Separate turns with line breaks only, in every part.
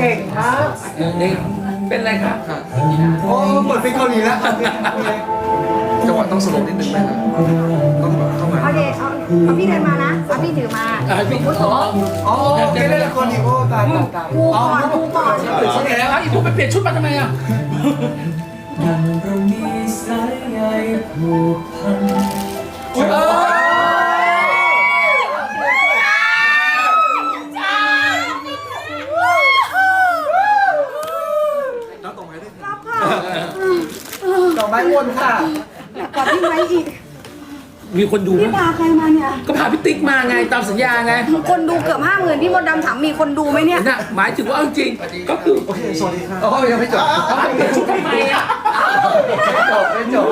เก่งมาก
นี่เป็นไรครับ
โอ้เหมือนเป็นเกาหลีแล้ว
จังหวะต้องสโลว์นิดนึงนะครับต้องแบบเข้ามา
โอเคเอาเอาพี่เดินมานะเอาพี่ถือมา
อะพี่
พุทโธ
อ๋อไม่ได้คนอีกโอ้ตายตายตาย
ครูก่อนครูก่อน
โอเคแล้วอีกทุกไปเปลี่ยนชุดมาทำไมอะ
เรามีสายใยผูกพัน
เออ
แล้วตรงไหนได้
รับค่ะ
ดอก ไม้วนค่ะ
กอดพี่ไว้อีก
มีคนดูไหม
พี่พาใครมาเนี่ย
ก็พาพี่ติ๊กมาไงตามสัญญาไง
คนดูเกือบห้าหมื่นพี่มดดำถามมีคนดูไหมเนี่ย
น่ะหมายถึงว่าเอาจริงๆก็คือ
โอเคสวัสดีครับ
โอ้ยังไม่จบ
เขาเปลี่ยนชุดทำไมอะ
จบไม่จบ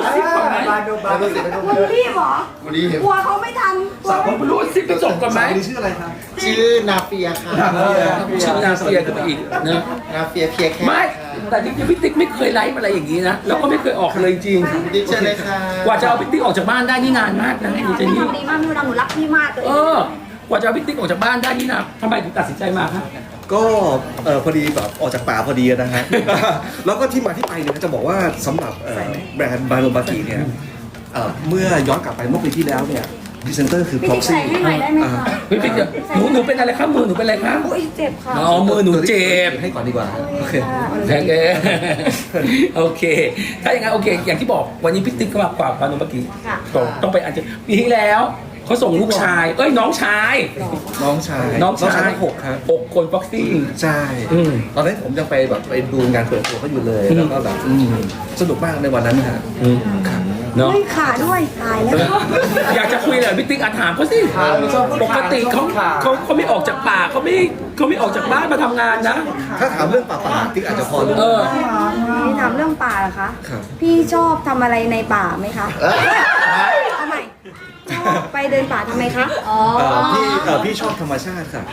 มาดูมาดูสิมาดู
คุณพี่เหรอ
วันนี้เห็น
กลัวเขาไม่ทันกลัว
ผมไม่รู้ว่าซิปไปส่งกันไหม
วันนี้ชื่ออะไรครับ
ชื่อนาเฟียค่ะ
ชื่อนาเซียกันไปอีกเนอะ
นาเฟียเพียแค่
ไม่ แต่จริงๆพี่ติ๊กไม่เคยไลฟ์อะไรอย่างนี้นะแล้วก็ไม่เคยออกเลยจริง
ดิเชิญเลยค่ะ
กว่าจะเอาพี่ติ๊กออกจากบ้านได้นี่นานมากนะดูเจ
พี่
นี่
ทำดีมากพี่มดดำหนูรักพี่มากเลย
เออกว่าจะเอาพี่ติ๊กออกจากบ้านได้นี่นะทำไมถึงตัดสินใจมาครับ
ก็เออพอดีแบบออกจากป่าพอดีนะฮะ แล้วก็ที่มาที่ไปเนี่ยจะบอกว่าสำหรับเอ่อแบรนด์บาโลบากิเนี่ยเอ่อเมื่อย้อนกลับไปเมื่อปีที่แล้วเนี่ย พรีเซนเตอร์คือ
พี่
พ็อ
ติ๊
ก
กใส่
ซี่
ให้หน่อยได้ไหมคะ
พี่ติ๊กเดี๋ยวหนูหนูเป็นอะไรครับมือหนูเป็นอะไรครับ
อุ้ยเจ็บค่ะ
อ๋อมือหนูเจ็บ
ให้ก่อนดีกว่าโอเค
โอเคโอเค ถ้าอย่างนั้นโอเค อย่างที่บอกวันนี้พี่ติ๊กก็มากว่าพานุเมื่อกี้
ค่ะ
ต้องต้องไปอันเจปีที่แล้วเขาส่งลูกชาย เอ้ยน้องชาย
น้องชาย
น้องชาย
ทั้งหกครับ
หกคนฟ็อกซี่
ใช่
อืม
ตอนนั้นผมยังไปแบบไปดูงานเปิดตัวเขาอยู่เลย
อืม
แล้วก็แบบอืมสนุกมากในวันนั้นนะฮะ
อืม
ครับ
เนาะ
ไม่ขาด้วยตายแล้ว
อยากจะคุยเลยพี่ติ๊กอาถามเขาสิปกติเขาเขาเขาไม่ออกจากป่าเขาไม่เขาไม่ออกจากบ้านมาทำงานนะ
ถ้าถามเรื่องป่าป่าๆติ๊กอาจจะพอรู้
เออ
พี่ถามเรื่องป่าเหรอคะ
ครับ
พี่ชอบทำอะไรในป่าไหมคะเอาใหม่ชอบไปเดินป่าทำไมคะ อ๋อ
เอ่อพี่เอ่อพี่ชอบธรรมชาติค่ะ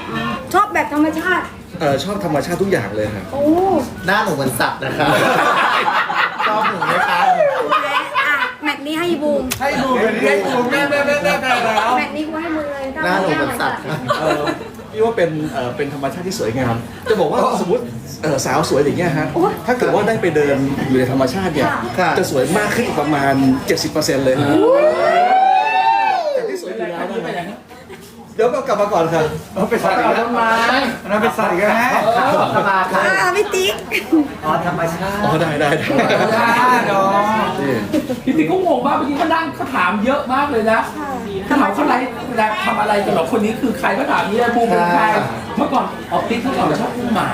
ชอบแบบธรรมชาติ
เอ่อชอบธรรมชาติทุกอย่างเลยครับ
โอ้
หน้าหนูเหมือนสัตว์นะคะ ชอบหนูไหมคะ
แม่อะแมตช์ นี้ให้บูม
ให้ดูเป็นให้ดูแม่แม่แม่แม่แล้ว
แมตช์นี้กูให้มึงเลย
หน้าหนูเหมือนสัตว์ค่ะ
เออพี่ว่าเป็นเอ่อเป็นธรรมชาติที่สวยงาม จะบอกว่าสมมติเอ่อสาวสวยอย่างเงี้ยฮะ ถ้าเกิดว่าได้ไปเดินอยู่ในธรรมชาติเนี่ย
ค่ะ
จะสวยมากขึ้นอีกประมาณ 70%เลยแต่ที่สวยอยู่แล้วนะ เดี๋ยวก็กลับมาก่อนค่ะ
เราไปสัตว์อีกแล้วมาอันนั้นเป็นสัตว์อีกแล้วแม่
มาค่ะ
อ่าพี่ติ๊ก
อ๋อธรรมชาติ
อ๋อได้ได้ได้
ธรรมชาติเนาะ
นี่
พี่ติ๊กเขางงมากเมื่อกี้เขานั่งเขาถามเยอะมากเลยนะเขาถามเขาไลฟ์ทำอะไรกันหรอคนนี้คือใครก็ถามนี่บูมเป็นใครเมื่อก่อนออฟฟิศเมื่อก่อนชอบอุ้มหมา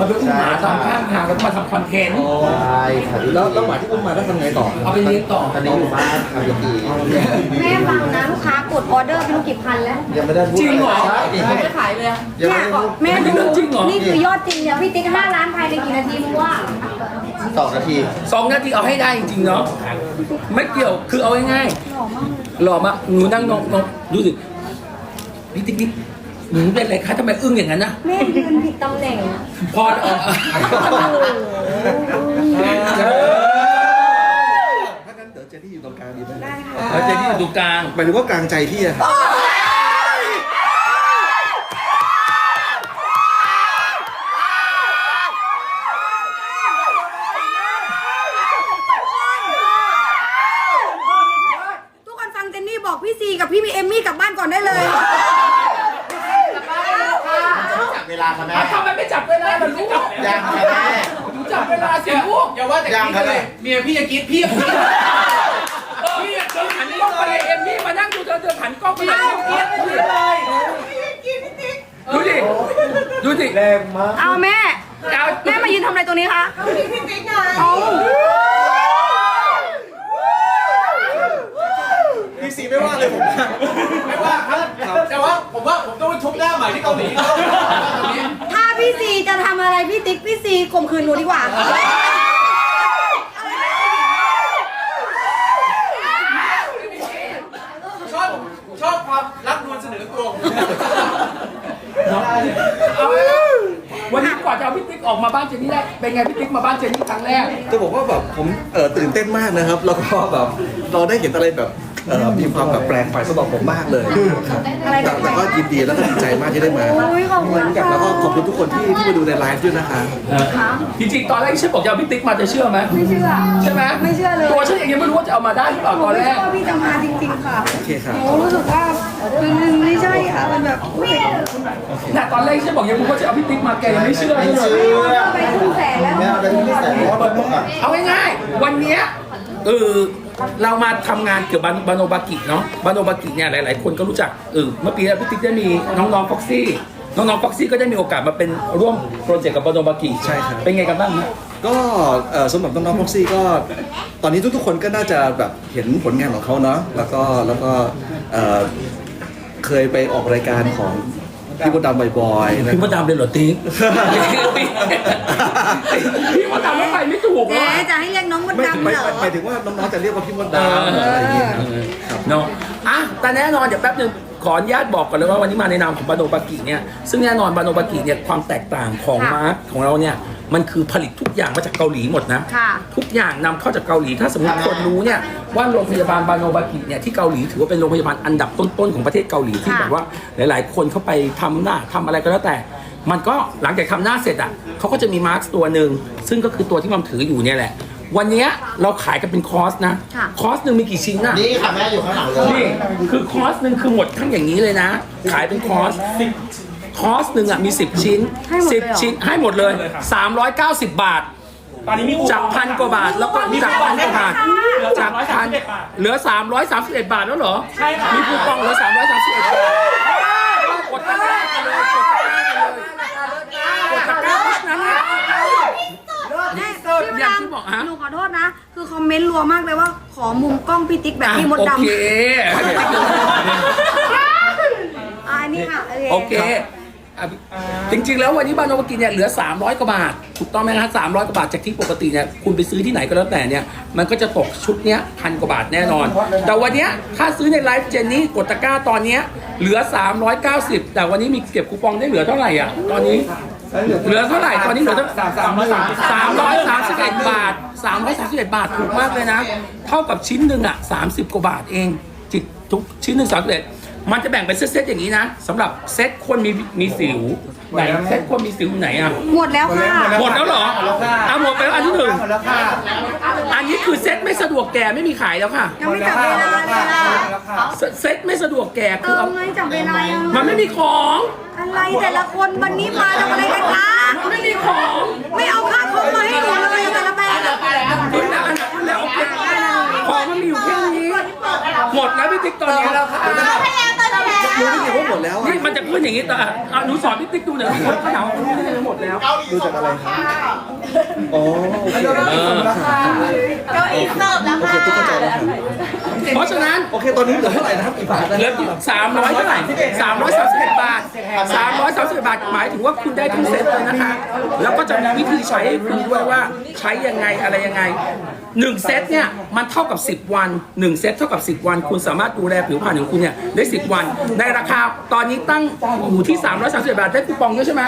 มันไปอุ้มหมาตามข้างทางแล้วก็มาทำคอนเทนต์
ใช่ค่ะ
แล้วแล้วหมาที่อุ้มมาได้ทำไงต่อ
เอาไปเลี้ยงต่อ
ตอนนี้อยู่บ้านค่ะพี่ตี
แม่ฟังนะลูกค้ากดออเดอร์เป็นกี่พันแล้ว
ยังไม่ได้พูด
จริงเหรอ
ใช่ยังไม่ได้
ขายเลย
ยัง
เนี่
ไม่
ย
ได้พูด
แม่
อันนี้เรื่องจริงเหรอ
นี่คือยอดจริงเนี่ยพี่ติ๊กห้าล้านภายในกี่นาทีรู้ว่า
สองนาที
สองนาทีเอาให้ได้จริงๆเนาะไม่เกี่ยวคือเอาง่ายๆหล่อมากหนูนั่งนองนองดูสิพี่ติ๊กนี่หนูเป็นอะไรคะทำไมอึ้งอย่างนั้นนะ
แม่ยืนผิดตำแหน่ง
พอเออ
ถ้างั้นเดี๋ยวเจนี่อยู่ตรงกลางดีไหม
ได้ค่ะ
เอาเจนี่อยู่ตรงกลาง
หมายถึงว่ากลางใจพี่อะครับ
ทุกคนฟังเจนนี่บอกพี่ซีกับพี่มีเอมมี่กลับบ้านก่อนได้เลย
จับเวลาค่ะแม่
อะทำไมไม่จับเวลาล่ะลูก
ยังค่ะแม่
หนูจับเวลาสิลูก
อย่าว่าแต่
ยัง
กิ๊ก
ค่ะ
เล
แม่
ยเมียพี่จะกรีดพี่ก็กรี๊ด
เออพี่เธอหันกล้องไปเลยเอมมี่มานั่งดูเธอเธอหันกล้องไปเลยดูดิดูดิ
แรงมาก
เอาแม่
เอา
แม่มายืนทำอะไรตรงนี้คะพี่ติ๊กไงเอา
พี่สีไม่ว่าเลยผมนะ
ไม่ว่าครับแต่ว่า ผมว่าผมต้องไปทุบหน้าใหม่ที่เกาหลีเขาตรงนี้
ถ้าพี่ซีจะทำอะไรพี่ติ๊กพี่ซีข่มขืนหนูดีกว่า
ชอบชอบความรักนวลเสนอตัว
เอาวันนี้ก่อนจะเอาพี่ติ๊กออกมาบ้านเจนนี่ได้เป็นไงพี่ติ๊กมาบ้านเจนนี่ครั้งแรก
จะบอกว่าแบบผมเออตื่นเต้นมากนะครับ แล้วก็แบบเราได้เห็นอะไรแบบ เอ่อมีความแบบแปลกใหม่สำหรับผมมากเลยครับ
อะไร
แต่
แบบ
แต่ก็ยินดีแล้วก็ดีใจมากที่ได้มา
โอ้ยขอบคุณค่ะ
แล้วก็ขอบคุณทุกคนที่ที่มาดูในไลฟ์ด้วยนะคะ
จริงๆ ตอนแรกฉันบอกจะเอาพี่ติ๊กมาจะเชื่อไหม
ไม่เชื่อ
ใช่ไหม
ไม่เชื่อเลย
ตัวฉันเองยังไม่รู้ว่าจะเอามาได้หรือเปล่า
หนู
ตอน
ไม่
แร
เชื่
ก
อว่าพี่จะมาจริงๆค่ะ
โอเคครับ
หนูรู้สึกว่ามันมันไม่ใช่ค่ะ มันแบบอุ๊ย
แต่ตอนแรกฉันบอกยังไม่รู้ว่าจะเอาพี่ติ๊กมาแกยังไม่เชื่อ
ไม่
เลย
เชื่อ
ไปครึ่งแสนแล้ว
ไม่เอาไปที่แสนเพราะว่าผมอะ
เอาง่ายๆ วันเนี้ยเออ เรามาทำงานเกี่ยวกับบาโนบากิเนาะบาโนบากิเนี่ยหลาย ๆ คนก็รู้จักเออเมื่อปีแล้วพี่ติ๊กได้มีน้องๆฟ็อกซี่น้องๆฟ็อกซี่ก็ได้มีโอกาสมาเป็นร่วมโปรเจกต์กับบาโนบากิ
ใช่ครับ
เป็นไงกันบ้างฮะ
ก็เอ่อสำหรับน้องๆพ็อกซี่ก็ตอนนี้ทุกๆคนก็น่าจะแบบเห็นผลงานของเขาเนาะแล้วก็แล้วก็เอ่อเคยไปออกรายการของ พี่มดดำบ่อยๆนะ
พี่มดดำเลยเหรอติ๊กพี่มดดำแล้วไปไม่ถูก
แหม
วะ
จะให้เรียกน้องมด
ไม่
ดำ
หมาย
เหรอ
หมายถึงว่าน้องๆจะเรียกว่าพี่มดดำอะไรอย่างเงี้ยครับ
เนาะอะแต่แน่นอนเดี๋ยวแป๊บนึง ขออนุญาตบอกก่อนเลยว่าวันนี้มาในนามของบาโนบากิเนี่ยซึ่งแน่นอนบาโนบากิเนี่ยความแตกต่างของ
ค่ะ
มาร์คของเราเนี่ยมันคือผลิตทุกอย่างมาจากเกาหลีหมดนะ
ค่ะ
ทุกอย่างนำเข้าจากเกาหลีถ้าสมมติคนรู้เนี่ยว่าโรงพยาบาลบาโนบากิเนี่ยที่เกาหลีถือว่าเป็นโรงพยาบาลอันดับต้นๆของประเทศเกาหลีที่
ค่ะ
แบบว่าหลาย ๆ คนเข้าไปทำหน้าทำอะไรก็แล้วแต่ มันก็หลังจากทำหน้าเสร็จอะเขาก็จะมีมาร์คตัวหนึ่งซึ่งก็คือตัวที่มันถืออยู่เนี่ยแหละ วันเนี้ยเราขายกันเป็นคอร์สนะ
ค่ะ
คอร์สหนึ่งมีกี่ชิ้นน่ะ
นี่ค่ะแม่อยู่ข้างหลังเลย
นี่คือคอร์สหนึ่งคือหมดทั้งอย่างนี้เลยนะ ขายเป็นคอร์สคอร์สหนึ่งอะมี 10 ชิ้น
ให้หมดเลยเหรอ
10 ชิ้น ให้หมดเลย 390 บาท
ตอนนี้มี
จากพันกว่าบาทแล้วก็จากพันกว่าบาทจากพันเหลือ 331 บาทแล้วเหรอ
ใช่ค่ะ
มีคูปองเหลือ 331 บาทกดตะกร้ากันเลยกดตะกร้ากันเลยกดตะกร้าเพราะฉะนั้นเนี่ย
แม่
อ
พี่
ย่าง
ม
ที่
ด
บอกฮะำ
หนูขอโทษนะ คือคอมเมนต์รัวมากเลยว่า ขอมุมกล้องพี่ติ๊กแบบพี่มด
โอ
ดำ
เค
อ่านี่ค่ะ
โอเคอะจริง ๆ แล้ววันนี้บานโนวากิเนี่ยเหลือ 300 กว่าบาท ถูกต้องไหมครับ300 กว่าบาทจากที่ปกติเนี่ยคุณไปซื้อที่ไหนก็แล้วแต่เนี่ย มันก็จะตกชุดเนี้ยพันกว่าบาทแน่นอน แต่วันเนี้ยถ้าซื้อในไลฟ์เจนนี่กดตะกร้าตอนเนี้ยเหลือ 390 แต่วันนี้มีเก็บคูปองได้เหลือเท่าไหร่อะ ตอนนี้ เหลือเท่าไหร่ตอนนี้เหลือเท่า
สามสามร้อยสาม
สามร้อยสามสิบเอ็ดบาทสามร้อยสามสิบเอ็ดบาทถูกมากเลยนะ เท่ากับชิ้นหนึ่งอะสามสิบกว่าบาทเองจิตทุกชิ้นหนึ่งสามสิบเอ็ด มันจะแบ่งเป็นเซตๆอย่างนี้นะสำหรับเซตคนมีมีสิวไหนเซตคนมีสิวอยู่ไหนอะ
หมดแล้วค่ะ
หมดแล้วเหรออะหมดไปแล้วอันที่หนึ่ง
หมดแล้วค่ะ
อันนี้คือเซตไม่สะดวกแก่ไม่มีขายแล้วค่ะ
ยังไม่จับเวลาเลยค่ะ
เซเซตไม่สะดวกแก่
เอ
คือ
อ
เอา
ไงจับเวลายัง
มันไม่มีของ
อะไรแต่ละคนวันนี้มาทำอะไรกันคะ
ไม่มีของ
ไม่เอาค่าคอมมาให้หนูเลยแต่ละแบรนด์
นี่แหละอันนั้นแล้วโอเคของมันมีอยู่แค่นี้ หมดแล้วพี่ติ๊กตอนนี้แล้วค่ะ
รู้ได้ไงว่าหมดแล้ว
นี่
อะ
มันจะขึ้นอย่างนี้แต่อะหนูสอนพี่ติ๊กดูหน่อยว่าเขาถามว่าคุณได้หมดแล้ว
ดูจากอะไรครับอ๋อโอเค
เก้าอี้เสิร์ฟแล้ว
โอ
ค่ะ
เคตุ๊กเข้าใจแล้วครับ
เพราะฉะนั้น
โอเค ตอนนี้เหลือเท่าไหร่นะครับกี่บาทนะ
เหลือสามร้อยเท่าไหร่สามร้อยสามสิบเอ็ดบาทสามร้อยสามสิบเอ็ดบาทหมายถึงว่าคุณได้ทั้งเซ็ตเลยนะคะ แล้วก็จะมีวิธีใช้ให้คุณด้วยว่าใช้ยังไงอะไรยังไงหนึ่งเซตเนี่ยมันเท่ากับ10วันหนึ่งเซตเท่ากับ10วัน คุณสามารถดูแลผิวพรรณของคุณเนี่ยได้10วันในราคาตอนนี้ตั้งอยู่ที่331บาทได้คูปองด้วยใช่ไหม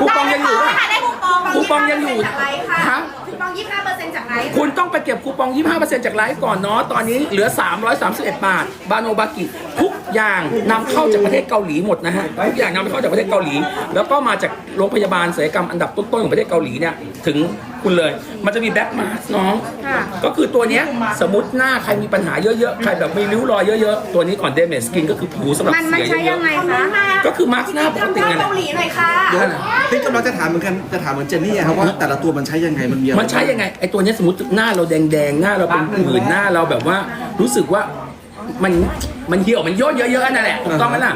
คูปองยังอยู่อะ
ได้คูปอง
คูปองยังอยู่
จากไลฟ์ค่ะ
ฮะ
คูปอง 25%จากไลฟ์
คุณต้องไปเก็บคูปอง25%จากไลฟ์ก่อนเนาะ ตอนนี้เหลือ 331 บาท บาโนบากิ ทุกอย่างนำเข้าจากประเทศเกาหลีหมดนะฮะ ทุกอย่างนำเข้าจากประเทศเกาหลี แล้วก็มาจากโรงพยาบาลศัลยกรรมอันดับต้นๆของประเทศเกาหลีเนี่ย ถึงคุณเลย มันจะมีแบ็คมาสน้อง
ค่ะ
ก็คือตัวเนี้ยสมมติหน้าใครมีปัญหาเยอะๆ ใครแบบมีริ้วรอยเยอะๆ ตัวนี้ก่อนเดเมสกินก็คือผิวสำหรับ
มันมัน
เสีย
ใช้
เย
ยั
อะ
งไงคะ
ๆก็คือมาสก์หน้าปกติ
ทำ
ไง
ท่าเกาหลีหน่อยค่ะ
เดี๋ยวพี่กำลังจะถามเหมือนกัน จะถามเหมือนเจนนี่อะครับว่าแต่ละตัวมันใช้ยังไง มันมีอะไร
มันใช้ยังไงไอ้ตัวเนี้ยสมมติหน้าเราแดงๆหน้าเราเป็นผื่นหน้าเราแบบว่า รู้สึกว่ามันมันเหี่ยวมันย่นเยอะๆนั่นแหละถูกต้องไหมล่ะ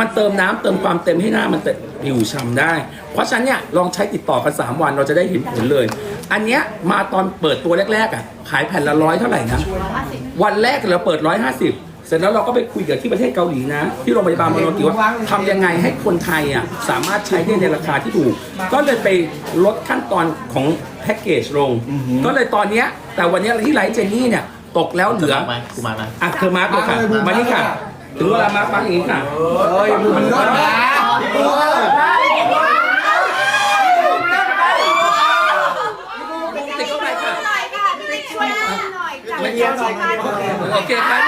มันเติมน้ำเติมความเต็มให้หน้ามันเต็มผิวฉ่ำได้ เพราะฉะนั้นเนี่ยลองใช้ติดต่อกัน 3 วันเราจะได้เห็นผลเลย อันเนี้ยมาตอนเปิดตัวแรกๆอะขายแผ่นละร้อยเท่าไหร่นะวันแรกเราเปิดร้อยห้าสิบ เสร็จแล้วเราก็ไปคุยกับที่ประเทศเกาหลีนะ ที่โรงพยาบาลมาโนกิว่าทำยังไงให้คนไทยอะสามารถใช้ได้ในราคาที่ถูก ก็เลยไปลดขั้นตอนของแพ็กเกจลง ก็เลยตอนเนี้ยแต่วันเนี้ยที่ไลฟ์เจนนี่เนี่ยตกแล้วเหลือ
ไหมกูมาไหม
อะเธอมาร์กเลยค่ะมานี่ค่ะถึงเวลามาร์กมาร์กอย่างนี้ค่ะ
เอ้ยมันรอดนะ
ติดเข้าไปค่ะ
หน่อยค่ะพี่ติ๊กช่วยหน่อยจาก
ไม่เยี่ยมหน่อยโอเคครับ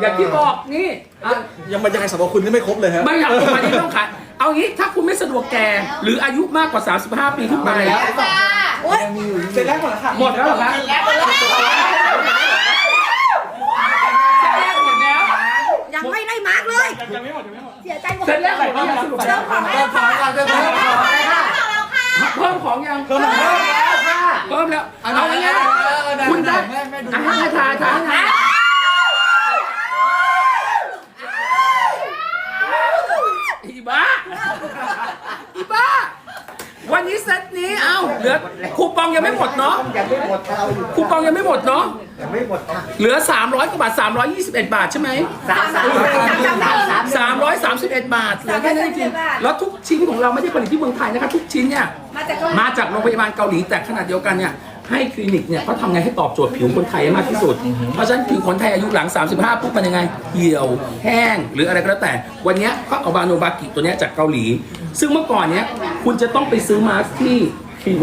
อย่างที่บอกนี่อะ
ยังบรรยายสรรพคุณที่ไม่ครบเลยฮะ
ไม่อยากวันนี้ต้องขาย เอางี้ถ้าคุณไม่สะดวกแก่หรืออายุมากกว่า 35 ปีขึ้นไป
โอ๊ย
เสร็จแล้วหมดแล้วค่ะ
หมดแล้วเหรอคะเสร็จแล้วหมดแล้ว
ยังไม่ได้มาร์กเลย
ยังไม่หมดยังไม่หมด
เสียใจหมด
เสร็จแล้วหมดแล้วยังสรุป
เริ่มของแล้วค่ะ
เพิ่มของยัง
เพิ่มแล้วค่ะ
เพิ่มแล้ว
เอา
เอา
หน่อย
ง่าย
เอาหน่อย
ๆคุณได้
แม่แม่ดู
อะให้ทายทายทาย อีบ้าอีบ้า วันนี้เซตนี้เอ้าเหลือคูปองยังไม่หมดเนาะ
ยังไม่หมดค่ะเราอยู่
คูปองยังไม่หมดเนาะ
ยังไม่หมดค่ะ
เหลือ 300กว่าบาท 321 บาทใช่ไหม
สามสามสามสาม
331 บาทเหลือแค่นั้นจริงๆแล้วทุกชิ้นของเราไม่ได้ผลิตที่เมืองไทยนะคะทุกชิ้นเนี่ย
มาจากเกาหลี
มาจากโรงพยาบาลเกาหลีแต่ขนาดเดียวกันเนี่ยให้คลินิกเนี่ยเขาทำไงให้ตอบโจทย์ผิวคนไทยให้มากที่สุด เพราะฉะนั้นผิวคนไทยอายุหลัง 35ปุ๊บมันยังไง เหี่ยวแห้ง หรืออะไรก็แล้วแต่ วันเนี้ ยก็เอาบาโนบากิตัวเนี้ยจากเกาหลี ซึ่งเมื่อก่อนเนี้ยคุณจะต้องไปซื้อมาสก์ที่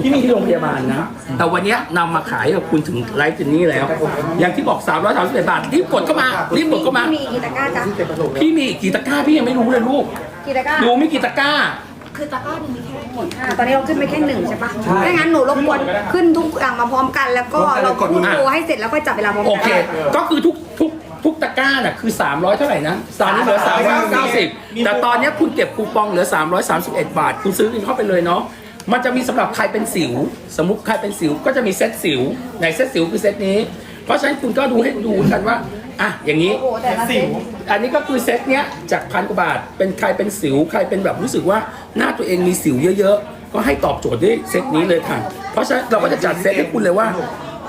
ที่มีที่โรงพยาบาลนะ แต่วันเนี้ยนำมาขายให้กับคุณถึงไลฟ์เจนนี่แล้ว อย่างที่บอก 331บาทรีบกดเข้ามารีบกดเข้ามา
มีกี่ตะกร้าจ๊ะ
พี่มีกี่ตะกร้าพี่ยังไม่รู้เลยลูก
กี่ตะกร้า
ดูไม่กี่ตะกร้า
คือตะกร้าหนึ่งมีแค่หมด
อ่าตอนนี้เราขึ้นไปแค่หนึ่งใช่ปะไม่งั้นหนูรบกวนขึ้นทุกอย่างมาพร้อมกัน แล้วก็เราพูดโปรให้เสร็จแล้วก็จับเวลาพร้อม
โอ
กั
เค ก็คือทุก ทุกทุกตะกร้าน่ะคือ 300 เท่าไหร่นะตอนนี้เหลือ390 แต่ตอนเนี้ยคุณเก็บคูปองเหลือ 331 บาท คุณซื้อกันเข้าไปเลยเนาะมันจะมีสำหรับใครเป็นสิว สมมุติใครเป็นสิวก็จะมีเซตสิวไหนเซตสิวคือเซตนี้ เพราะฉะนั้นคุณก็ดูให้ดูกันว่าอะอย่างนี้
โอ้โหแต่ละเซต
อันนี้ก็คือเซตเนี้ยจากพันกว่าบาทเป็นใครเป็นสิว ใครเป็นแบบรู้สึกว่าหน้าตัวเองมีสิวเยอะ ๆ ก็ให้ตอบโจทย์ด้วยเซตนี้เลยค่ะ เพราะฉะนั้นเราก็จะจัดเซตให้คุณเลยว่า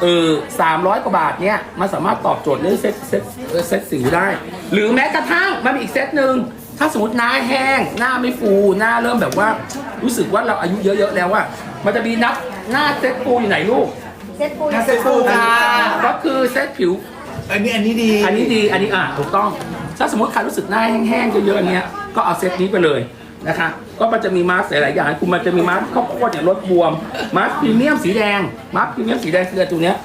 เออสามร้อยกว่าบาทเนี้ยมันสามารถตอบโจทย์เรื่องเซตเซตเอ่อเซตสิวได้ หรือแม้กระทั่งมันมีอีกเซตหนึ่งถ้าสมมติหน้าแห้ง หน้าไม่ฟูหน้าเริ่มแบบว่า รู้สึกว่าเราอายุเยอะๆแล้วว่ามันจะมีนับหน้าเซตฟูอยู่ไหนลูก
เซตปู
น่าเซ็ตฟูจ้า
ก็คือเซตผิว
อันนี้อันนี้ดี
อันนี้ดีอันนี้อะถูกต้อง ถ้าสมมติใครรู้สึกหน้าแห้งๆเยอะๆอย่างเงี้ยก็เอาเซตนี้ไปเลย นะคะ ก็มันจะมีมาสก์หลายๆอย่างคุณมันจะมีมาสก์ข้าวโพดเนี่ยลดบวม มาสก์พรีเมียมสีแดง มาสก์พรีเมียมสีแดงคือตัวเนี้ย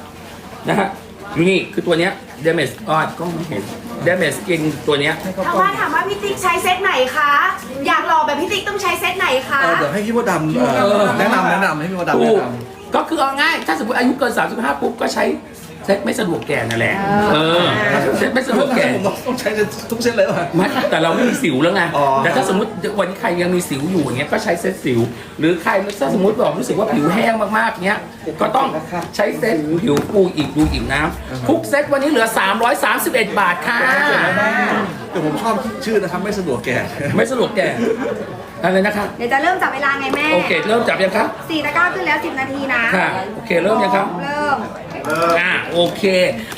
นะฮะอยู่นี่คือตัวเนี้ยเดเมสออดก็ไม่เห็นเดเมสกินตัวเนี้ย
ทางบ้านถามว่าพี่ติ๊กใช้เซตไหนคะ อยากหล่อแบบพี่ติ๊กต้องใช้เซตไหนคะ
เออเดี๋ยวให้พี่มดดำเอ่อแนะนำแนะนำให้พี่มดดำ
ถู
แนะ
ก
นำ
ก็คือเอาง่าย ถ้าสมมติอายุเกิน 35 ปุ๊บ ก็ใช้เซ็ ตไม่สะดวกแก่นั่นแหละเออเซ็ตไม่สะดวกแก่
ผมต้องใช้ทุกเส้นเลยว่ะ
ไม่แต่เราไม่มีสิวแล้วไง
อ๋อ
แต่ถ้าสมมติวันนี้ใครยังมีสิวอยู่อย่างเงี้ยก็ใช้เซตสิว หรือใครถ้าสมมติบอกรู้สึกว่าผิวแห้งมากๆเงี้ยก็ต้องใช้เซตผิวปูอีกดูอีกน้ำทุกเซตวันนี้เหลือ 331 บาทค่ะ
แต่ผมชอบชื่อนะครับไม่สะดวกแก่
ไม่สะดวกแก่อะไรนะคะ
เดี๋ยวจะเริ่มจับเวลาไงแม่
โอเค เริ่มจับยังครับ
สี่ตะกร้าขึ้นแล้วสิบนาทีนะ
ค่ะ โอเค เริ่มยังครับ
เริ่ม
อ่าโอเค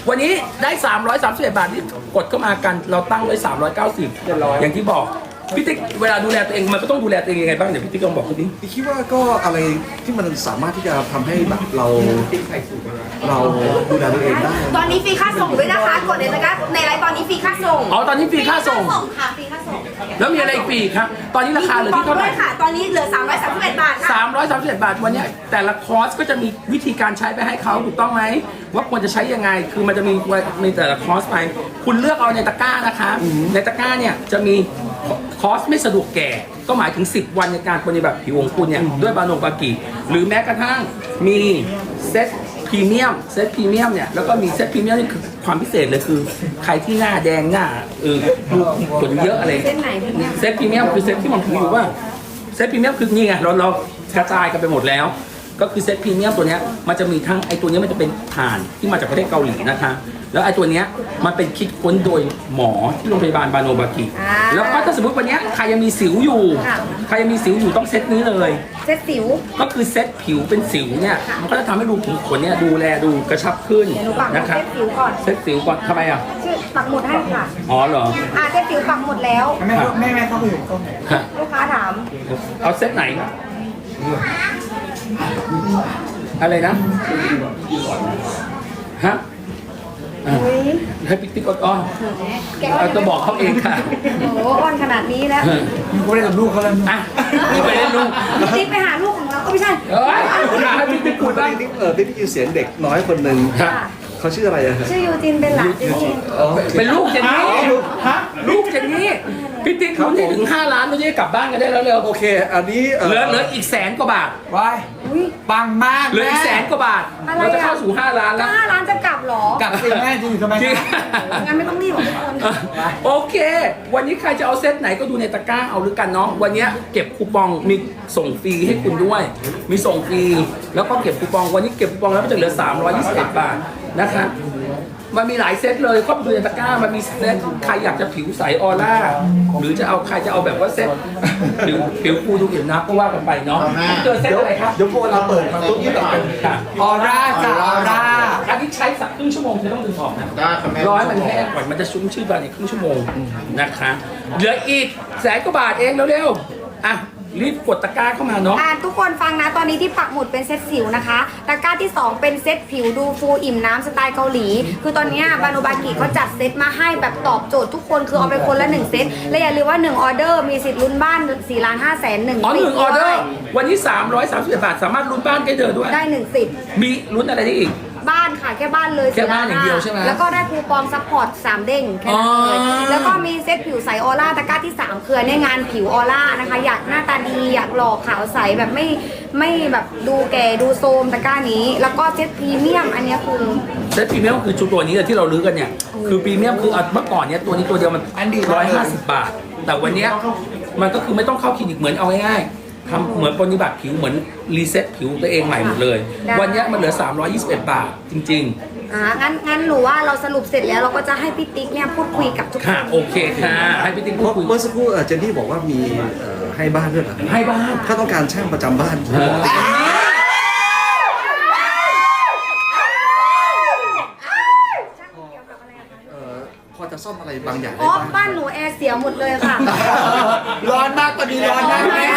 วันนี้ได้ 331 บาทที่กดเข้ามากัน เราตั้งไว้ 390 อย่างที่บอก พี่ติ๊กเวลาดูแลตัวเองมันก็ต้องดูแลตัวเองยังไงบ้างเดี๋ยวพี่ติ๊กลองบอกคุณดิ
พี่คิดว่าก็อะไรที่มันสามารถที่จะทำให้แบบเราเราดูแลตัวเองได้
ตอนนี้ฟรีค่าส่งด้วยนะคะ กดในตะกร้าในไลน์ตอนนี้ฟรีค่าส่ง
อ๋อตอนนี้ฟรีค่าส่ง
ค่ะฟรีค่าส่ง
แล้วมีอะไรอีกปีกครับตอนนี้ราคาเหลือที่เท่าไหร่
ด้วยค่ะ ตอนนี้เหลือ 331 บาทค่ะ
331 บาทวันเนี้ยแต่ละคอร์สก็จะมีวิธีการใช้ไปให้เขาถูกต้องไหมว่าควรจะใช้ยังไง คือมันจะมีมีแต่ละคอร์สไป คุณเลือกเอาในตะกร้านะคะ ในตะกร้าเนี่ยจะมี คอร์สไม่สะดวกแก่ ก็หมายถึง 10 วันในการปฏิบัติผิวของคุณเนี่ย ด้วยบานงบากิหรือแม้กระทั่งมีเซตพรีเมียมเซตพรีเมียมเนี่ย แล้วก็มีเซตพรีเมียมนี่คือความพิเศษเลยคือ ใครที่หน้าแดงหน้าเออขนเยอะอะไร
เส้นไหนพี่เนี่ย
เซตพรีเมียมคือเซตที่มันถืออยู่ว่าเซตพรีเมียมคือนี่ไงเราเรากระจายกันไปหมดแล้ว ก็คือเซตพรีเมียมตัวเนี้ยมันจะมีทั้งไอตัวเนี้ยมันจะเป็นถ่านที่มาจากประเทศเกาหลีนะคะ แล้วไอตัวเนี้ยมันเป็นคิดค้นโดยหมอที่โรงพยาบาลบาโนบากิ
อ่า
แล้วก็ถ้าสมมติวันเนี้ยใครยังมีสิวอยู่
ค่ะ
ใครยังมีสิวอยู่ต้องเซตนี้เลย
เซตสิว
ก็คือเซตผิวเป็นสิวเนี่ยมันก็จะทำให้รูขุมขนเนี่ยดูแลดูกระชับขึ้น
เดี๋ยวหนูปักหมุด
นะครับ
เซตสิวก่อน
เซตสิวก่อนทำไมอะ
ชื่อปักหมุดให้ค่ะ
อ๋อเหรอ
อ่าเซตสิวปักหมุดแล้ว
แม่แม่แม่เข้าไปอยู่ก็
ฮะ
ลูกค้าถาม
เอาเซตไหน อะไรนะฮะอะ
อุ้ย
ให้ปิ๊กติ๊กอ้อน
แก
ๆเอาจะบอกเขาเองค่ะ
โอ้โหอ้อนขนาดนี้แล้ว
เออ
ไม่ได้กับลูกเขาแล้ว
อะนี่ไปเล่นลูก
ติ๊กไปหาลูกของเราก็ไม่ใช่
เอ้ยให้ปิ๊กติ๊กพูดบ้าง
ที่เออที่ได้ยินเสียงเด็กน้อยคนหนึ่ง
ครับ
เขาชื่ออะไรอะครับ
ชื่อยูจินเป็นหลานเจนนี่
อ๋อ
เป็นลูกเจนนี่ฮะลูกเจนนี่ พี่ติ๊กลุ้นให้ถึง 5 ล้านเราจะได้กลับบ้านกันได้แล้วเร็ว
โอเค อันนี้
เหลือเหลืออีกแสนกว่าบาท
ว้ายปังมาก
เหลืออีกแสนกว่าบาทเราจะเข้าสู่ 5 ล้านแล้ว
ห้าล้านจะกลับเหรอ
กลับสิแม่จะอยู่ทำไม
จริง
งั้นไม่ต้องรีบหรอกทุกคน
โอเค วันนี้ใครจะเอาเซตไหนก็ดูในตะกร้าเอาหรือกันเนาะ วันนี้เก็บคูปองมีส่งฟรีให้คุณด้วย มีส่งฟรี แล้วก็เก็บคูปอง วันนี้เก็บคูปองแล้วมันจะเหลือ 321 บาทนะคะ มันมีหลายเซตเลยเข้าไปดูในตะกร้ามันมีเซตใครอยากจะผิวใสออร่า หรือจะเอาใครจะเอาแบบว่าเซตผิวผิวฟูดูเห็นนะก็ว่ากันไปเนาะเจอเซตอะไรครับ
เดี๋ยวพอเราเปิดมาปุ๊บนี่แบบเป็น
ค่ะ
ออร่าจ้ะออร่า
อันนี้ใช้สักครึ่งชั่วโมงเธอต้องดึงออกนะ
ได้ครับแม่
ร้อยมันแห้งก่อนมันจะชุ่มชื่นภายในครึ่งชั่วโมงนะคะเหลืออีกแสนกว่าบาทเองเร็วๆอะ รีบกดตะกร้าเข้ามาเนาะ
อ่าทุกคนฟังนะตอนนี้ที่ปักหมุดเป็นเซตสิวนะคะตะกร้าที่ 2 เป็นเซตผิวดูฟูอิ่มน้ำสไตล์เกาหลี คือตอนเนี้ยบาโนบากิเขาจัดเซตมาให้แบบตอบโจทย์ทุกคนคือเอาไปคนละ 1 เซต และอย่าลืมว่า 1 ออเดอร์มีสิทธิ์ลุ้นบ้าน4ล้าน5แสนหนึ่ง
อ๋อหนึ่งออเดอ
ด้ว
ร์
ย
วันนี้ 331บาท สามารถลุ้นบ้านใกล้เธอด้วย
ได้1สิทธิ์
มีลุ้นอะไรได้อีก
บ้านค่ะแค่บ้านเลย
แค่บ้านอย่างเดียวใช่ไหม
แล้วก็ได้คูปองซัพพอร์ต3เด้งแค่นั้นเลย
อ๋อ
แล้วก็มีเซตผิวใสออร่าตะกร้าที่ 3 คือในยงานผิวออร่านะคะ อยากหน้าตาดีอยากหล่อขาวใสแบบไม่ไม่แบบดูแก่ดูโทรมตะกร้านี้ แล้วก็เซตพรีเมียมอันเนี้ยคือ
เซตพรีเมียมคือชุดตัวนี้เลยที่เราลื้อกันเนี่ย คือพรีเมียมคือเมื่อก่อนเนี่ยตัวนี้ตัวเดียวมัน
อันดี
ร้อยห้าสิบบาท แต่วันเนี้ยมันก็คือไม่ต้องเข้าคลินิกเหมือนเอาง่ายๆ ทำเหมือนปฏิบัติผิวเหมือนรีเซ็ตผิวตัวเองใหม่หมดเลย
ได้
วันเนี้ยมันเหลือ 321 บาทจริง
อ่างั้นงั้นหนูว่าเราสรุปเสร็จแล้วเราก็จะให้พี่ติ๊กเนี่ยพูดคุยกับทุก
ๆ
ค
ค่ะ
น
โอเคค่ะ ให้พี่ติ๊กพูดคุย
เมื่อสักครู่เอ่อเจนนี่บอกว่ามีเอ่อให้บ้านด้วยเหรอ
ให้บ้าน
ถ้าต้องการช่างประจำบ้าน
เออ
เอ่อพอจะซ่อมอะไรบางอย่าง
อ๋
ได้
อ
บ้าง
บ้านหนูแอร์เสียหมดเลยค่ะ
ร้อนมากตอนนี้ร้อนมากแม่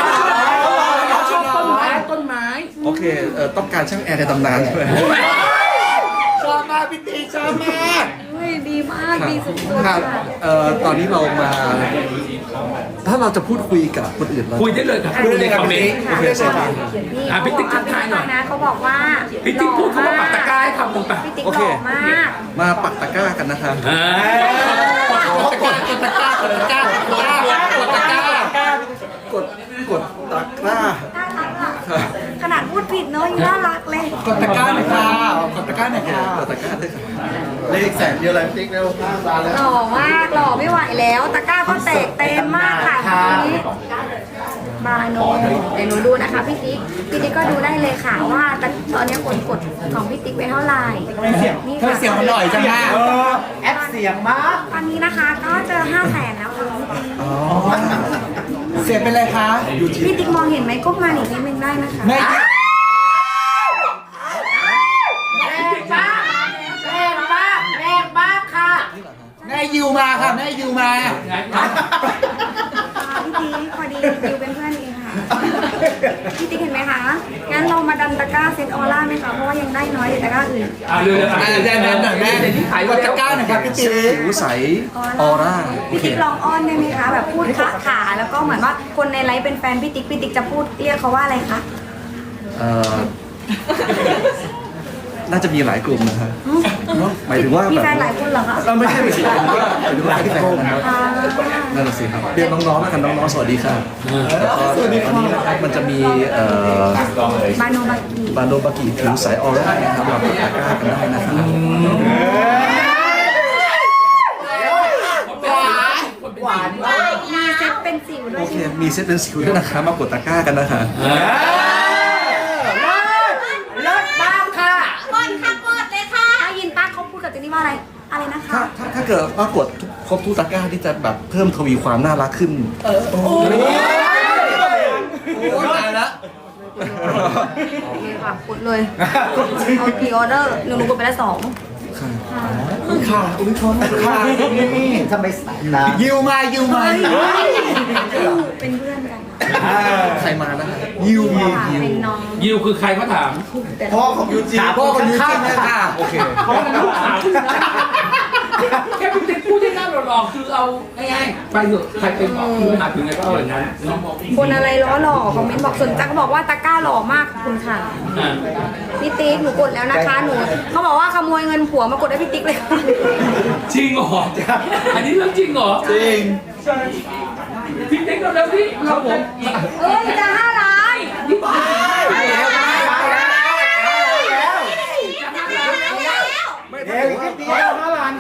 เราชอบต้นไม้ต้นไม้
โอเคเอ่อ ต้องการช่างแอร์ในตำนานใช่ไหม
ชอบมากพี่ตีชอบมาก
เฮ้ยดีมากดีสุด
ค
ๆ
รับ
ค่ะ
เอ่อตอนนี้เรามา ถ้าเราจะพูดคุยกับคนอื่นเรา
คุยได้เลยครับคุยในคอมเมนต์
โอเคใช่ครับ
อะพี่ติ๊กทักทายหน่อย
นะเขาบอกว่า
พี่ติ๊กพูดคำว่าปักตะกร้าให้คำหนึ่งป่ะ
พี่ติ๊ก
โอ
ห
เค
ล่อมาก
มาปักตะกร้ากันนะครับ
เออกดกดตะกร้ากดตะกร้ากดตะกร้ากดตะกร้าก
ดกดตะกร้า
น่ารักอะขนาดพูด ผิดเนอะยังน่ารักเลย
กดตะกร้าหน่อยค่ะกดตะกร้าหน่อยค่ะ
กดตะกร้าด้วยครับ
เลขแสนเดียวเลยติ๊กเร็วห้าล้านแล้ว
หล่อมากหล่อไม่ไหวแล้ว ตะกร้าก็แตกเต็มมากค่ะตอนนี้บาโนเดี๋ยวหนูดูนะคะพี่ติ๊กพี่ติ๊กก็ดูได้เลยค่ะว่าตอนนี้คนกดของพี่ติ๊กไปเท่าไหร่นี่
เธอเสียงมันหน่อยจังนะแอปเสียงมาก
ตอนนี้นะคะก็เจอ5แสนแล้วค่ะ
เสียงเป็นไรคะ
พี่ติ๊กมองเห็นไหมก้มมาอีกนิดนึงได้นะคะ
แม่ แม่ยูมาค่ะแม่ยูมา
พี่ติ๊กพอดีดิวเป็นเพื่อนเองค่ะ พี่ติ๊กเห็นไหมคะ งั้นเรามาดันตะกร้าเซตออร่าไหมคะ เพราะว่ายังได้น้อยอยู่ตะกร้าอื่น
อะเร็วๆ
อะแดนแดนหน่อยแม่
เดี๋ยวที่ขาย
กดตะกร้าหน่อยครับพี่ติ๊ก
ผิวใสออร่าโอ
พี่
เค
ติ๊กลองอ้อนได้ไหมคะ แบบพูดคะขาแล้วก็เหมือนว่าคนในไลฟ์เป็นแฟนพี่ติ๊ก พี่ติ๊กจะพูดเรียกเขาว่าอะไรคะ
เอ่อ น่าจะมีหลายกลุ่มนะครับหมายถึงว่า
มี
แบบ
แฟนหลายคนเหรอคะ
เราไม่ใช่หมายถึงว่าหมายถึงว่าแฟนนะครับ
อ่า
นั่นแหละสิครับเรียกน้องๆแล้วกันน้องๆสวัสดีค่ะแล้วก็ตอนนี้นะครับมันจะมีเอ่อบา
โนบากิ
บานโดบากิผิวใสออร่านะครับเราปักตะกร้ากันได้นะครับ
หวานมาก
มีเซตเป็นสิวด้ว
โอยเค
ใช่ไหม
มีเซตเป็นสิวด้วยนะครับมากดตะกร้ากันนะคะ
เลิศมากค่ะ
ก่อนค่ะกดเลยค่ะได้ยินป้าเขาพูดกับเจนนี่ ว่าอะไรอะไรนะคะ
ถ้าถ้าถ้าเกิดว่ากดทุกครบทุกตะกร้าที่จะแบบเพิ่มทวีความน่ารักขึ้น
โอ้ยตายละ
โอเคค่ะกดเลยเอากี่ออเดอร์หนูหนูกดไปแล้วสอง
ค่ะ
ค่ะอุ้ยชนค่ะนี่ทำไมนะยูมายูมา
เป็นเพื่อนกัน
ใครมานะคะ
ยูมา
ค่ะเป็นน้อง
ยิวคือใครเขาถาม
พ่อของยูจี
ขาพ่อคนยูจินเลยค่ะ
โอเค
เขาเป็นลูกสาวคุณนะแค่พี่ติ๊กพูดที่หน้าหล่อๆคือเอาง่ายๆไปเถอะใครเป็นบอกคือหาถึงไงก็เอาอย่างนั้นเนาะ
คนอะไรล้อหล่อคอมเมนต์บอกสนใจเขาบอกว่าตะกร้าหล่อมากขอบคุณค่ะ
อะ
พี่ติ๊กหนูกดแล้วนะคะหนูเขาบอกว่าขโมยเงินผัวมากดให้พี่ติ๊กเลยค่ะ
จริงเหรออันนี้เรื่องจริงเหรอ
จริง
พี่ติ๊กเร็วๆพี่ครับผม
เอ้ยจะห้า ล้าน
ไม่ถ้าเกิดว่า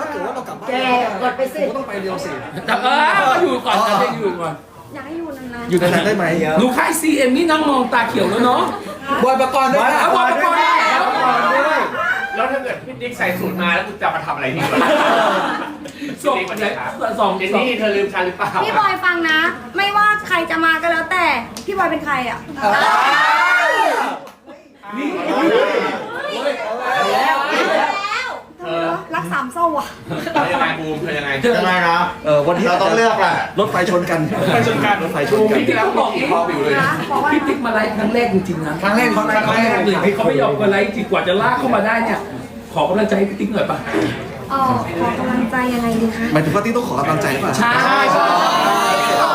ถ้าเกิดว่าเรากลับบ้าน
แกกดไปสิ
ก็ต้องไปเรียวสิ
แต่เอออยู่ก่อนจะได้อยู่ก่อน
อยากให้อยู่นานๆ
อยู่นานๆได้ไหม
หนูค่ายซีเอ็มนี่นั่งมองตาเขียวแล้วเนาะ
บอยประกรณ์ด้วย
บอยประกรณ์ได้แล้ว
ด้วย
แล้วถ้าเกิดพี่ติ๊กใส่สูตรมาแล้วคุณจะมาทำอะไรที่นี่
สองสอง
เจน
สอง
นี่เธอลืมฉันหรือเปล่า
ๆพี่บอยฟังนะ ไม่ว่าใครจะมาก็แล้วแต่ พี่บอยเป็นใครอะ
นี่
เธอ
รักสามเศร้าอะ
เธอยังไงบูมเธอยังไง
เจอ
ยังไงนะ
เออวันนี้
เราต้องเลือกแหละ
รถไฟชนกันรถไฟชนกันรถไฟชนกัน
พี่ติ๊กเขาบอกอีก
พอวิวเลย
นะบอกว่า
พี่ติ๊กมาไลฟ์ครั้งแรกจริงๆนะ
ครั้งแรกครั้งแรก
ครั้งแรกเลยเขาไม่ยอมมาไลฟ์จริงกว่าจะลากเข้ามาได้เนี่ย ขอกำลังใจให้พี่ติ๊กหน่อยป่ะ
เออขอกำลังใจยังไงดีคะ
หมายถึงว่าที่ต้องขอกำลังใจป่ะ
ใช่
ขอ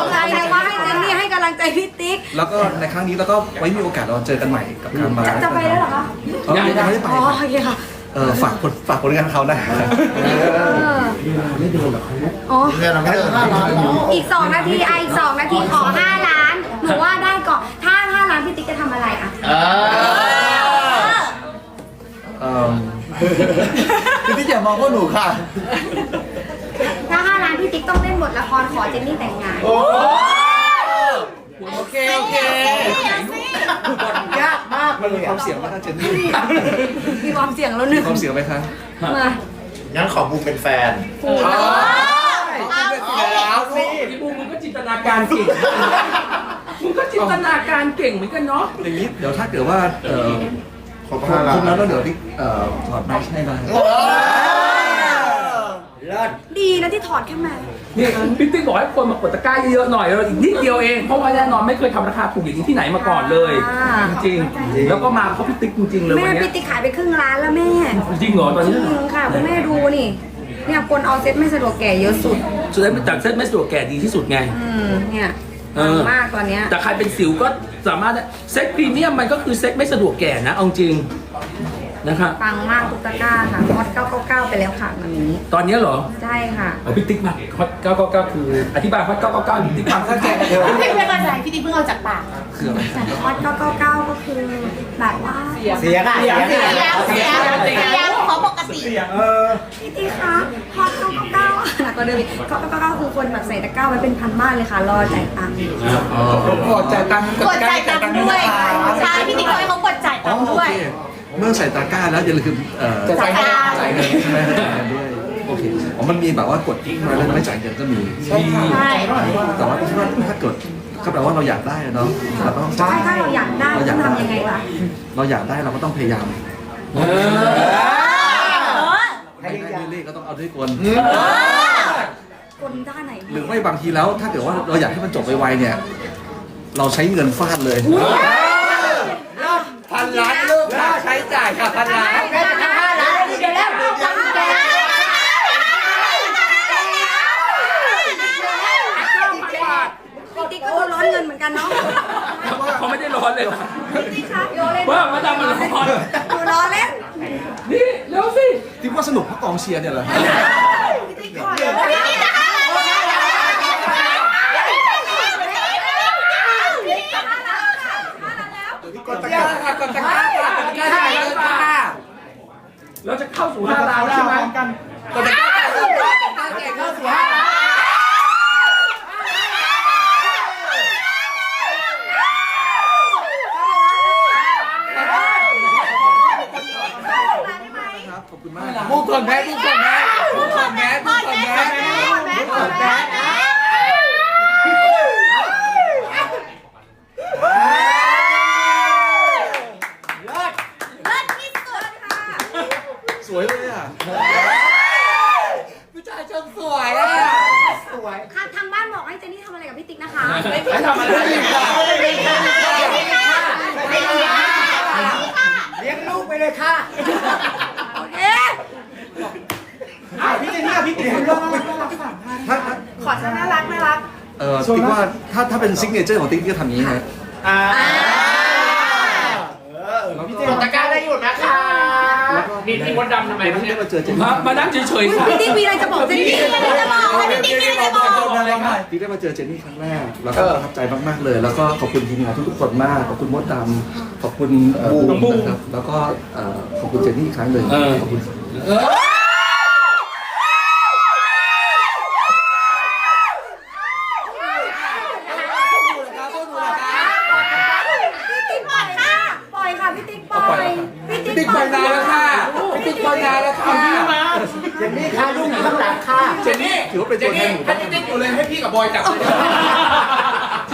กำลังใจนะว่าให้เจนนี่ให้กำลังใจพี่ติ๊ก
แล้วก็ในครั้งนี้แล้วก็ไว้มีโอกาสเราเจอกันใหม่กับการมา
จะจะไปแล้วเหรอคะ
เออยังไม่ได้ไป
อ๋อโอเคค่ะ
เออฝากผลฝากผลงานเขาได้
เอออ๋อ
เงินเราไม่เดินห้าล้านหรอ
อีกสองนาทีอะอีกสองนาทีขอห้าล้าน หนูว่าได้ก่อน ถ้าห้าล้านพี่ติ๊กจะทำอะไรอะ
เออ
เออ
คือที่อย่ามองพวกหนูค่ะ
ถ้าห้าล้านพี่ติ๊กต้องเล่นบทละครขอเจนนี่แต่งงาน
โอ้ โอเค โอเคยากมากเล
มันมี
ย
ความเสี่ยงไหมคะเจนนี่
มีความเสี่ยงแล้วหนึ่ง
ความเสี่ยงไหมคะ
มา
งั้นขอบูมเป็นแฟน
ฟูนะ
เอาสิ
พี่บูมมึงก็จินตนาการเก่ง มึงก็จินตนาการเก่งเหมือนกันเนาะ
อย่างนี้เดี๋ยวถ้าเกิดว่าเออ
ขอบ
ค
คุณ
รบ
ครับ
แล้วแล้วเดี๋ยวที่เอ่อถอดแมสให้นะ
เลิศ
ดีนะที่ถอดแค่มา
นี่พี่ติ๊กบอกให้คนมากดตะกร้าเยอะๆหน่อยเราอีกนิดเดียวเองเพราะว่าแน่นอนไม่เคยทำราคาถูกอย่างนี้ที่ไหนมาก่อนเลยจริงๆแล้วก็มาเพราะพี่ติ๊กจริงๆเลย
แม่
วันเนี้
พี่
ย
ติ๊กขายไปครึ่งร้านแล้วแม่
จริงเหรอตอน
จ
นี้
ริงค่ะคุณแม่ดูนี่ เนี่ยคนเอาเซ็ตไม่สะดวกแก่เยอะสุด
สุดท้ายมันจากเส้นไม่สะดวกแก่ดีที่สุดไง
อืมเนี่ย
เออ
มากตอนเนี้ย
แต่ใครเป็นสิวก็สามารถเซ็ตพรีเมียมมันก็คือเซ็ตไม่สะดวกแก่นะเอาจริง นะครับ
ปังมากทุกตะกร้าค่ะฮอต999 ไปแล้วค่ะวันนี้
ตอนนี้เหรอ
ใช่ค่ะ
เอาพี่ติ๊กมาฮอต999 คืออธิบายฮอต999พี่ติ๊กฟังสักแก่
พี่ติ๊กเป็นอะไรพี่ติ๊กเพิ่งเอาจากปาก
คืออะไร
แต่ฮอต999 ก็คือแบบว่า
เสียค่ะเสีย
เสีย
ค่ะ
เสียเสียขอปกติ
เออ
พี่ติ๊กคะฮอต999หนักกว่าเดิมอีก999 คือคนแบบใส่ตะกร้าไว้เป็นพันบ้านเลยค่ะ รอจ่ายตังค์
กดจ่ายตังค์
กดจ่ายตังค์ด้วยใช่พี่ติ๊กบอกให้เขากดจ่าย
อ๋
ตั
อง
ค์
โอ
ด้วย
เคเมื่อใส่ตะกร้าแล้วอย่าลืมเอ่อ
จ่ายตังค์
จ่ายเงินใช่ไหมจ่ายเงินด้วยโอเคอ๋อมันมีแบบว่ากดมาแล้วไม่จ่ายเงินก็มี
ใช่
แต่ว่าคิดว่าถ้าเกิดก็แปลว่าเราอยากได้อะเนาะเราต้อง
ใช่ถ้าเราอยากได้ต้องทำยังไงล่ะ
เราอยากได้เราก็ต้องพยายาม
เออ
ให้ได้เรื่อยๆก็ต้องเอาด้วยกล
คนท่าไหน
หรือไม่บางทีแล้ว ถ้าเกิดว่าเราอยากให้มันจบไวๆเนี่ย เราใช้เงินฟาดเลย
พันล้านลูก ค่าใช้จ่ายค่ะพันล้านแม่จะห้าล้านเดี๋ยวแล้วดี๋ยวแล้ว
พี่ติ๊กก็ดูร้อนเงินเหมือนกันเนาะ
เขาไม่ได้ร้อนเลยนะ
ติ๊กคะโยเล่น
ว่ามาดามมันร้อน
ดูร้อนเล่น
นี่เร็วสิ
ที่ว่าสนุกเพราะกองเชียร์เนี่ยแหละ
พี่ติ๊กขอเดี๋ยว
กดตะกร้าค่ะกดตะกร้าค่ะกดตะกร้าค่ะกดตะกร้าค่ะ
เราจะเข้าสู่ห้าดาวใช่ไหม
กดตะกร้าค่ะกดตะกร้าค่เข้าสู่ห้าล้าน
ครับขอบคุณมาก
มก่อนแม่บูมก่อนแม่บูมก่อนแม่บูมก่อนแม่บูมก่อนแม่เลิศ
เลิศที่สุดค่ะ
ส วยเลยอะ
ผู้ชายชมสวยอะสวย
ค่ะทางบ้านบอกให้เจนนี่ทำอะไรกับพี่ติ๊กนะคะ
ไม่ทำอะไร
เลี้ยงลูกไปเลยค่ะ
เอ๊ะ
อ้าวพี่ติ๊กนนี่กับพี่ติ๊กคุณน่ารักน่ารักสามท่าน
ถ้าถ้า
ขอฉันน่ารักน่ารัก
เออติ๊กว่าถ้าถ้าเป็นซิกเนเจอร์ของติ๊กที่จะทำอย่างนี้ฮะ
อ่า
กดตะกร้าได้อยู่นะคะ
นี่พี่ มดดำทำไม
เดี๋ยว
เนี่
ได้
ย
มาเจอเจน
มา
นี่
มานั่งเฉยๆค่ะ
พี่ติ๊กมีอะไรจะบอกเจนนี่มีอะไรจะบอกให้พี่ติ๊กมีอะไรจะบอก
ติ๊กได้มาเจอเจนนี่ครั้งแรก แล้วก็ประทับใจมากๆเลย แล้วก็ขอบคุณทีมงานทุกๆคนมาก ขอบคุณมดดำขอบคุณเอ่อบูม นะครับแล้วก็เอ่อขอบคุณเจนนี่อีกครั้งหนึ่ง
เออ
ขอบคุณ
เออ
พี่ติ๊กปล่อยค่ะ ปล่อยค่ะพี่ติ๊กปล่อยพี่
พี่
ติ๊
ติ๊
ก
ก
ป
ไป
ล่อย
นานแล้วค่ะพี่ติ๊กไป นานแล้วค่ะ
เจนนี่ค่ะลูกหนีข้างหลังค่ะ
เจนนี่
ถือว่าเป็น
เจ
ตัวนแท
นี่
นหมู่
ให้
บ้าน
พี่ติ๊กอยู่เลยให้พี่กับบอยจับเลย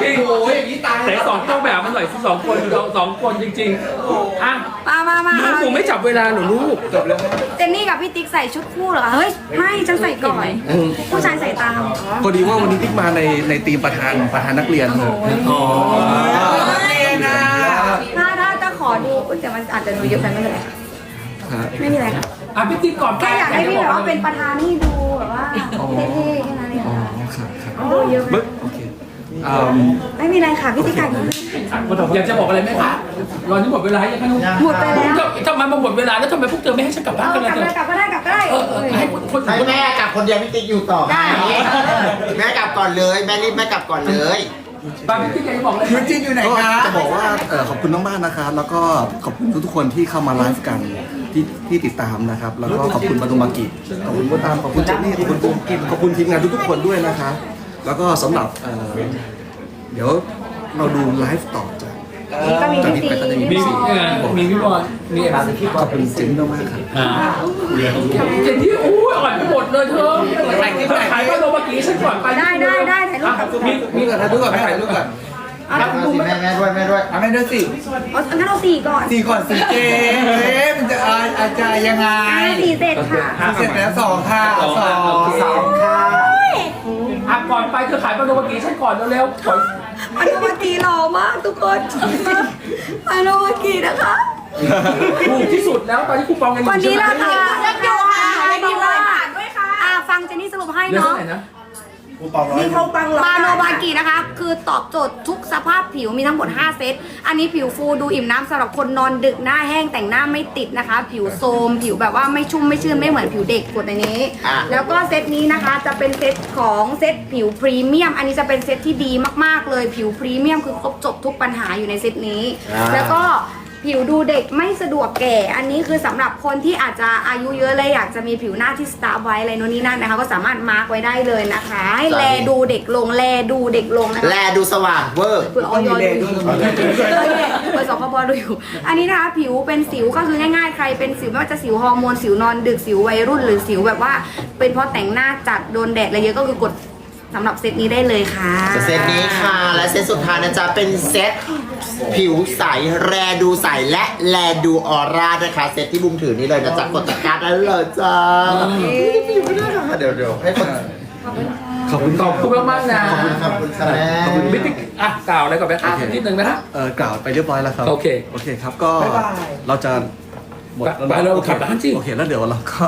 จริง
โอ้ยอย่างนี้ตาย
แต่สองต้องแบบมันหน่อยสิสองคนสองสองคนจริงๆอะ
มามามา
หนูหนูไม่จับเวลาหนูลูก
เจนนี่กับพี่ติ๊กใส่ชุดคู่เหรอคะเฮ้ยไม่ฉันใส่ก่อนผู้ชายใส่ตาม
พอดีว่าวันนี้ติ๊กมาในในทีมประธานประธานนักเรียนครับ
อ๋อ
เรียนนะ
ถ้าถ้าจะขอดูอุ๊ยแต่มันอาจจะดูเยอะไปไม่เป็นไร ค่ะ
ฮะ
ไม่มีอะไรค่ะ
อะพี่ติ๊กก่อน
แค่อยากให้พี่แบบว่าเป็นประธานให้ดูแบบว่าเท่ๆแค่นั้นเอง
อ๋อ
ค่ะ
ครับครับ
ดูเยอะ
บึ๊กโอเคอืม
ไม่มีอะไรค่ะพี่ติ๊กไก่
อยากจะบอกอะไรไหมคะรอนี่หมดเวลายังคะหนู
หมดไปแล้ว
ทำไมมาหมดเวลาแล้วทำไมพวกเธอไม่ให้ฉันกลับบ้าน
เอา
กัน
ก
เล
ลั
ย
บไปกลับก็ได้กลับก็ได้
เออเออให้คนคน
ให้แม่กลับคนเดียวพี่ติ๊กอยู่ต่อ
ได้
แม่กลับก่อนเลยแม่รีบแม่กลับก่อนเลย
บางพี่ติ๊กอยากจะบอกอะไร
ยูจินอยู่ไหน
ก็
คะ
จะบอกว่าเอ่อขอบคุณมากๆนะครับแล้วก็ขอบคุณทุกๆคนที่เข้ามาไลฟ์กัน ที่ที่ติดตามนะครับ แล้วก็ขอบคุณมารุมากิขอบคุณมดตามขอบคุณเจนนี่ขอบคุณปุ๊มขอบคุณทีมงานทุกๆคนด้วยนะคะ แล้วก็สำหรับเอ่อเดี๋ยวเราดูไลฟ์ต่อจาก
นี่ก็มีพี่ติ๊ก
มี
พี่บ
เอ
อ
อมีพี่บอลมีอะไร
ขอบคุณเจนนี่มากๆครับ
อ่าเจนที่อู้ยอ่อนไปหมดเลยเธอถ่ายคลิปถ่ายมาโนเมื่อกี้ฉันก่อนไป
ได้ได้ได้ถ่ายรูปกับ
มีมี
ถ่ายรูปก่อนถ่ายรูปก่อน
เอา
ครับสิแม่แม่ด้วยแม่ด้วย
เอาไม่ด้วยสิ
เอางั้นเอาสี่ก่อน
สี่ก่อนสี่เกมเอ๊ะมันจะอาอาจจะยังไง
อ่าสี่เสร็จค่ะ
เสร็จแล้วสองค่ะสองสองค่ะ
อะก่อนไปเธอขายมาโนเมื่อกี้ฉันก่อนเร็วๆขอ
อันโนมากีหล่อมากทุกคนอันโนมากีนะคะ
ถูกที่สุดแล้วตอนที่คูปองกันอ
วัน
ยู่
นี้
ใช่
รา
ไหม
คาเลือกดูค่ะไม่ดีว่า
ด้วยค่ะ
อ่าฟังเจนนี่สรุปให้
เดี๋ยว
เนาะ
เท่าไหร่นะ
มีเขาปัง
บาโนบากินะคะ คือตอบโจทย์ทุกสภาพผิวมีทั้งหมด 5 เซต อันนี้ผิวฟูดูอิ่มน้ำสำหรับคนนอนดึกหน้าแห้งแต่งหน้าไม่ติดนะคะ ผิวโทรมผิวแบบว่าไม่ชุ่มไม่ชื้นไม่เหมือนผิวเด็กกดในนี้
อะ
แล้วก็เซตนี้นะคะจะเป็นเซตของเซตผิวพรีเมียม อันนี้จะเป็นเซตที่ดีมากๆเลย ผิวพรีเมียมคือครบจบทุกปัญหาอยู่ในเซตนี้แล้วก็ ผิวดูเด็กไม่สะดวกแก่ อันนี้คือสำหรับคนที่อาจจะอายุเยอะเลยอยากจะมีผิวหน้าที่สตาร์ฟไว้อะไรโน่นนี่นั่นนะคะ ก็สามารถมาร์กไว้ได้เลยนะคะให้แลดูเด็กลงแลดูเด็กลงนะคะ
แลดูสว่างเวอร์
เผื่อออยดูอยู่เผื่อสคบดูอยู่ อันนี้นะคะผิวเป็นสิวก็คือง่ายๆใครเป็นสิวไม่ว่าจะสิวฮอร์โมนสิวนอนดึกสิววัยรุ่นหรือสิวแบบว่า เป็นเพราะแต่งหน้าจัดโดนแดดอะไรเยอะก็คือกด สำหรับเซตนี้ได้เลยค่ะ
เซตนี้ค่ะ และเซตสุดท้ายนะจ๊ะ เป็นเซตผิวใส แรดูใส และแลดูออร่านะคะ เซตที่บุมถือนี่เลยนะจ๊ะ กดตะกร้าได้เลยจ้าผิวไม่ได้ค่ะเดี๋ยวเดี๋ยวให้คน
ขอบคุณ
ขอบคุณมากๆนะ
ขอบคุณขอบคุณค่ะแม่
บิ๊กอะกล่าวอะไรก่อนไหมคะนิดนึงไหมคะ
เอ่อกล่าวไปเรียบร้อยแล้วครับ
โอเค
โอเคครับก็เราจะหมด
ไปเรากลับบ้านสิ
โอเคแล้วเดี๋ยวเราก็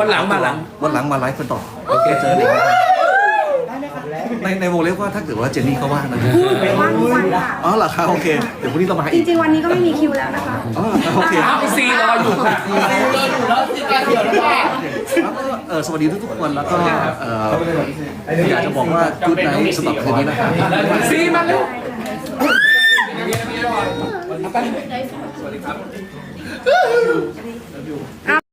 วันหลังมาหลัง
วันหลังมาไลฟ์กันต่อ
โอเค
เจอกันนะครับ ในในวงเล็บว่าถ้าเกิดว่าเจนนี่เขาว่างนะ
ว่างทุกวันค่ะ
อ๋อเหรอครับโอเค เดี๋ยวพรุ่งนี้เรามา
จ
อีก
ริงๆ วันนี้ก็ไม่มีคิวแล้วนะคะ
อ๋อโอเค
อ้าวไอซีรออยู่ค่ะ
แล้วก็เออสวัสดีทุกๆคนแล้วก็เอออยากจะบอกว่าจุดไหนสำหรับคืนนี้นะครับ
ซีมาเร็ว